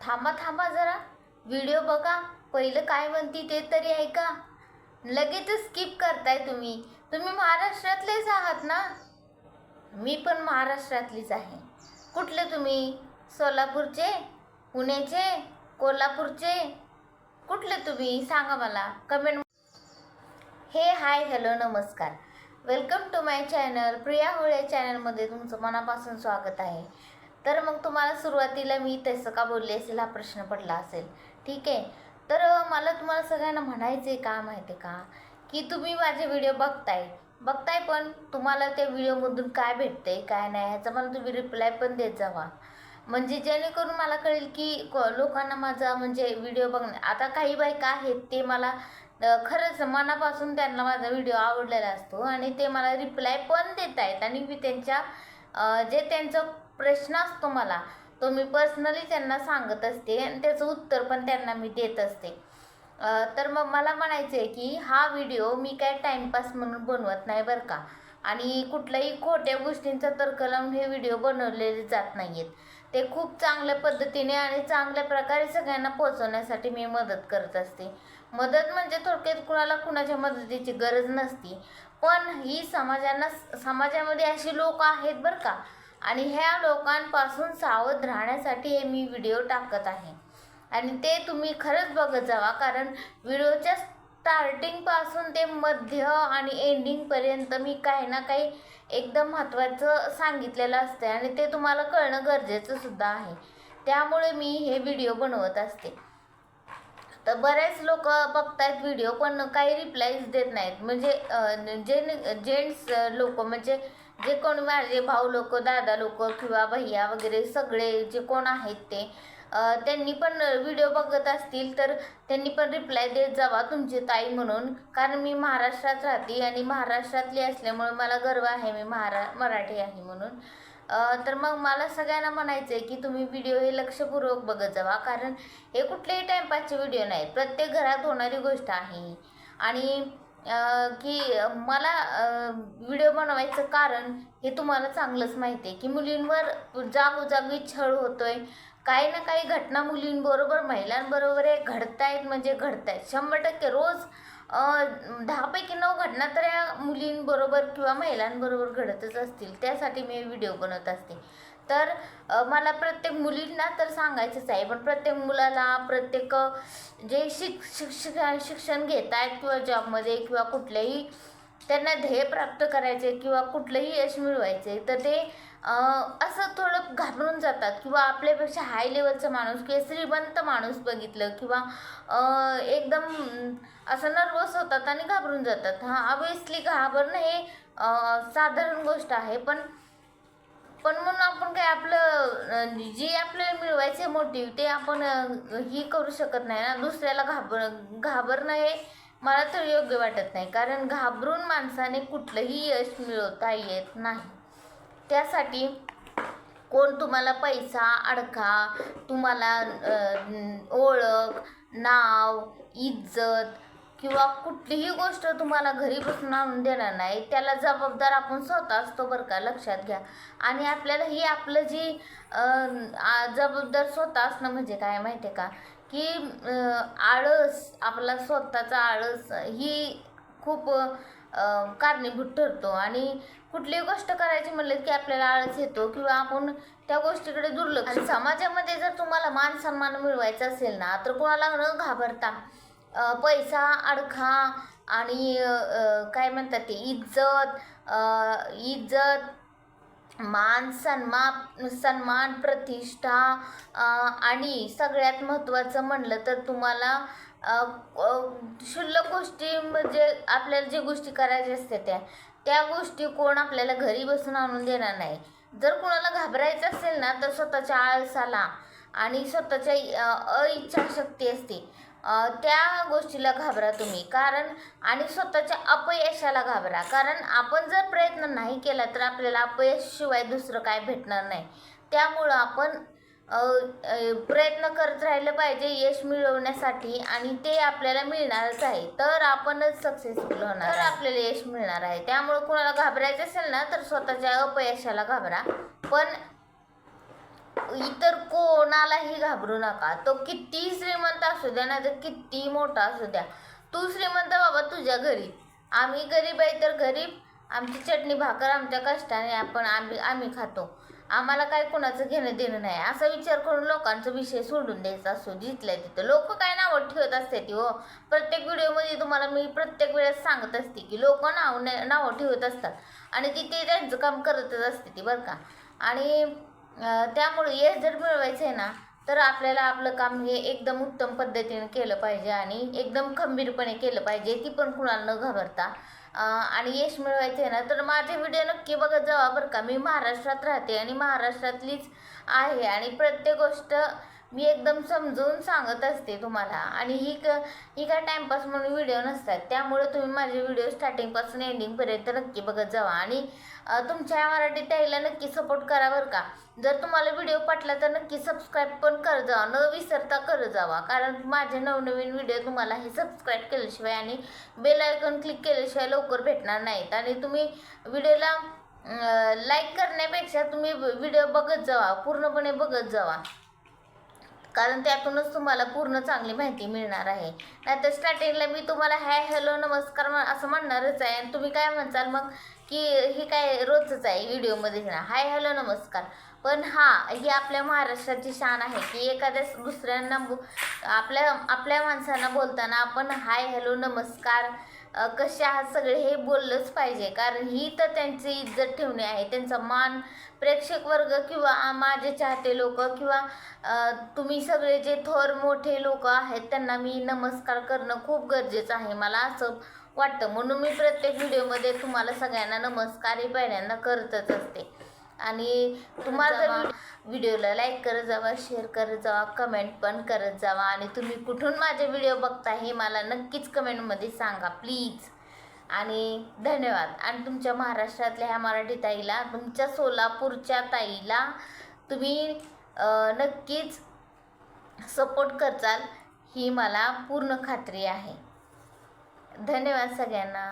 थांबा थांबा जरा. व्हिडिओ बघा. पहिलं काय म्हणती ते तरी ऐका. लगेचच स्किप करताय तुम्ही. तुम्ही महाराष्ट्रातलेच आहात ना? मी पण महाराष्ट्रातलीच आहे. कुठले तुम्ही? सोलापूरचे? पुण्याचे? कोल्हापूरचे? कुठले तुम्ही? सांगा मला. कमेंट हे हाय हॅलो नमस्कार. Welcome to my channel. Priya Hole चॅनलमध्ये तुमचं मनापासून स्वागत आहे. तर मग तुम्हाला सुरुवातीला मी तसं का बोलले असेल हा प्रश्न पडला असेल. ठीक आहे. तर मला तुम्हाला सगळ्यांना म्हणायचं आहे का माहिती आहे का? की तुम्ही माझे व्हिडिओ बघताय. बघताय पण तुम्हाला त्या व्हिडिओमधून काय भेटते काय नाही ह्याचा मला तुम्ही रिप्लाय पण देत जावा. म्हणजे जेणेकरून मला कळेल की लोकांना माझा म्हणजे व्हिडिओ बघणे आता काही बायका आहेत ते मला खरंच मनापासून त्यांना माझा व्हिडिओ आवडलेला असतो आणि ते मला रिप्लाय पण देत आहेत आणि मी त्यांच्या जे त्यांचा प्रश्न असतो मला तो मी पर्सनली त्यांना सांगत असते आणि त्याचं उत्तर पण त्यांना मी देत असते. तर मग मला म्हणायचं आहे की हा व्हिडिओ मी काय टाईमपास म्हणून बनवत नाही बरं का. आणि कुठल्याही खोट्या गोष्टींचा तर्क लावून हे व्हिडिओ बनवलेले जात नाही आहेत ते खूप चांगल्या पद्धतीने आणि चांगल्या प्रकारे सगळ्यांना पोहोचवण्यासाठी मी मदत करत असते. मदत म्हणजे थोडक्यात कुणाला कुणाच्या मदतीची गरज नसती. पण ही समाजांना समाजामध्ये अशी लोक आहेत बरं का. आणि ह्या लोकांपासून सावध राहण्यासाठी हे मी व्हिडिओ टाकत आहे. आणि ते तुम्ही खरंच बघत जावा कारण व्हिडिओच्या स्टार्टिंगपासून ते मध्य आणि एंडिंगपर्यंत मी काही ना काही एकदम महत्त्वाचं सांगितलेलं असते आणि ते तुम्हाला कळणं गरजेचं सुद्धा आहे. त्यामुळे मी हे व्हिडिओ बनवत असते. तर बरेच लोक बघतायत व्हिडिओ पण काही रिप्लायज देत नाहीत. म्हणजे जे जेंट्स लोक म्हणजे जे कोण माझे भाऊ लोक दादा लोक किंवा भैया वगैरे सगळे जे कोण आहेत ते त्यांनी पण व्हिडिओ बघत असतील तर त्यांनी पण रिप्लाय देत जावा तुमची ताई म्हणून. कारण मी महाराष्ट्रात राहते आणि महाराष्ट्रातली असल्यामुळे मला गर्व आहे मी महारा मराठी आहे म्हणून. तर मग मला सगळ्यांना म्हणायचं आहे की तुम्ही व्हिडिओ हे लक्षपूर्वक बघत जावा. कारण हे कुठलेही टाईमपासचे व्हिडिओ नाहीत. प्रत्येक घरात होणारी गोष्ट आहे. आणि की मला व्हिडिओ बनवायचं कारण हे तुम्हाला चांगलंच माहिती आहे की मुलींवर जागोजागी छळ होतोय. काही ना काही घटना मुलींबरोबर महिलांबरोबर हे घडतायत म्हणजे घडतायत. शंभर टक्के रोज दहापैकी नऊ घटना तर या मुलींबरोबर किंवा महिलांबरोबर घडतच असतील. त्यासाठी मी व्हिडिओ बनवत असते. तर मला प्रत्येक मुलींना तर सांगायचंच आहे पण प्रत्येक मुलाला प्रत्येक जे शिक शिक्षक शिक्षण घेत आहेत किंवा जॉबमध्ये किंवा कुठल्याही त्यांना ध्येय प्राप्त करायचे किंवा कुठलंही यश मिळवायचे तर ते असं थोडं घाबरून जातात किंवा आपल्यापेक्षा हाय लेवलचा माणूस किंवा श्रीमंत माणूस बघितलं किंवा एकदम असं नर्वस होतात आणि घाबरून जातात. हां ऑबियसली घाबरणं हे साधारण गोष्ट आहे. पण पण म्हणून आपण काय आपलं जे आपल्याला मिळवायचे मोटिव्ह ते आपण ही करू शकत नाही ना. दुसऱ्याला घाबर घाबरणं हे मला तर योग्य वाटत नाही. कारण घाबरून माणसाने कुठलंही यश मिळवता येत नाही. त्यासाठी कोण तुम्हाला पैसा अडका तुम्हाला ओळख नाव इज्जत किंवा कुठलीही गोष्ट तुम्हाला घरी बसून आणून देणार नाही त्याला जबाबदार आपण स्वतः असतो बरं का लक्षात घ्या. आणि आपल्याला ही आपलं जी जबाबदार स्वतः असणं म्हणजे काय माहिती आहे का की आळस आपला स्वतःचा आळस ही खूप कारणीभूत ठरतो. आणि कुठलीही गोष्ट करायची म्हणलं की आपल्याला आळस येतो किंवा आपण त्या गोष्टीकडे दुर्लक्ष. आणि समाजामध्ये जर तुम्हाला मान सन्मान मिळवायचा असेल ना तर कोणाला न घाबरता पैसा अडखा आणि काय म्हणतात ते इज्जत इज्जत मान सन्मान सन्मान प्रतिष्ठा आणि सगळ्यात महत्त्वाचं म्हणलं तर तुम्हाला क्षुल्लक गोष्टी म्हणजे आपल्याला जे गोष्टी करायच्या असतात त्या त्या गोष्टी कोण आपल्याला घरी बसून आणून देणार नाही. जर कोणाला घाबरायचं असेल ना तर स्वतःच्या आळसाला आणि स्वतःच्या अ, अइच्छाशक्ती असते त्या गोष्टीला घाबरा तुम्ही. कारण आणि स्वतःच्या अपयशाला घाबरा. कारण आपण जर प्रयत्न नाही केला तर आपल्याला अपयश शिवाय दुसरं काय भेटणार नाही. त्यामुळं आपण प्रयत्न करत राहिलं पाहिजे यश मिळवण्यासाठी आणि ते आपल्याला मिळणारच आहे. तर आपणच सक्सेसफुल होणार तर आपल्याला यश मिळणार आहे. त्यामुळं कुणाला घाबरायचं असेल ना तर स्वतःच्या अपयशाला घाबरा. पण इतर कोणालाही घाबरू नका. तो किती श्रीमंत असू द्या ना तर किती मोठा असू द्या. तू श्रीमंत बाबा तुझ्या घरी. आम्ही गरीब आहे तर गरीब. आमची चटणी भाकर आमच्या कष्टाने आपण आम्ही आम्ही खातो. आम्हाला काय कोणाचं घेणं देणं नाही. असा विचार करून लोकांचा विषय सोडून द्यायचा असतो जिथल्या तिथं. लोक काय नावं ठेवत असते ती हो प्रत्येक व्हिडिओमध्ये तुम्हाला मी प्रत्येक वेळेस सांगत असते की लोक नाव नावं ठेवत असतात. आणि ती ते त्यांचं काम करतच असते ती बरं का. आणि त्यामुळे यश जर मिळवायचं आहे ना तर आपल्याला आपलं काम हे एकदम उत्तम पद्धतीने केलं पाहिजे आणि एकदम खंबीरपणे केलं पाहिजे ती पण कुणाला न घाबरता. आणि यश मिळवायचं आहे ना तर माझे व्हिडिओ नक्की बघत जावा बरं का. मी महाराष्ट्रात राहते आणि महाराष्ट्रातलीच आहे आणि प्रत्येक गोष्ट मी एकदम समजून सांगत असते तुम्हाला. आणि ही क ही काय टाईमपास म्हणून व्हिडिओ नसतात. त्यामुळे तुम्ही माझे व्हिडिओ स्टार्टिंगपासून एंडिंगपर्यंत नक्की बघत जावा. आणि तुमच्या मराठी ताईला नक्की सपोर्ट करा बरं का. जर तुम्हाला व्हिडिओ पाठला तर नक्की सबस्क्राईब पण कर जावा. न विसरता करत जावा. कारण माझे नवनवीन व्हिडिओ तुम्हाला हे सबस्क्राईब केल्याशिवाय आणि बेल आयकॉन क्लिक केल्याशिवाय लवकर भेटणार नाहीत. आणि तुम्ही व्हिडिओला लाईक करण्यापेक्षा तुम्ही व्हिडिओ बघत जावा. पूर्णपणे बघत जावा. कारण त्यातूनच तुम्हाला पूर्ण चांगली माहिती मिळणार आहे. नाहीतर स्टार्टिंगला मी तुम्हाला हाय हॅलो नमस्कार असं म्हणणारच आहे. आणि तुम्ही काय म्हणसाल मग की हे काय रोजच आहे व्हिडिओमध्ये ना? हाय हॅलो नमस्कार. पण हा ही आपल्या महाराष्ट्राची शान आहे की एखाद्या दुसऱ्यांना बो- आपल्या आपल्या माणसांना बोलताना आपण हाय हॅलो नमस्कार कसे आहात सगळे हे बोललंच पाहिजे. कारण ही तर त्यांची इज्जत ठेवणे आहे. त्यांचा मान प्रेक्षक वर्ग किंवा आ- माझे चाहते लोक किंवा तुम्ही सगळे जे थोर मोठे लोक आहेत त्यांना मी नमस्कार करणं खूप गरजेचं आहे. मला असं वाटतं. म्हणून मी प्रत्येक व्हिडिओमध्ये तुम्हाला सगळ्यांना नमस्कार ही पहिल्यांदा करतच असते. आणि तुम्हाला जर व्हिडिओला लाईक करत जावा शेअर करत जावा कमेंट पण करत जावा आणि तुम्ही कुठून माझे व्हिडिओ बघता हे मला नक्कीच कमेंटमध्ये सांगा प्लीज आणि धन्यवाद. आणि तुमच्या महाराष्ट्रातल्या ह्या मराठी ताईला तुमच्या सोलापूरच्या ताईला तुम्ही नक्कीच सपोर्ट करचाल ही मला पूर्ण खात्री आहे. धन्यवाद सगळ्यांना.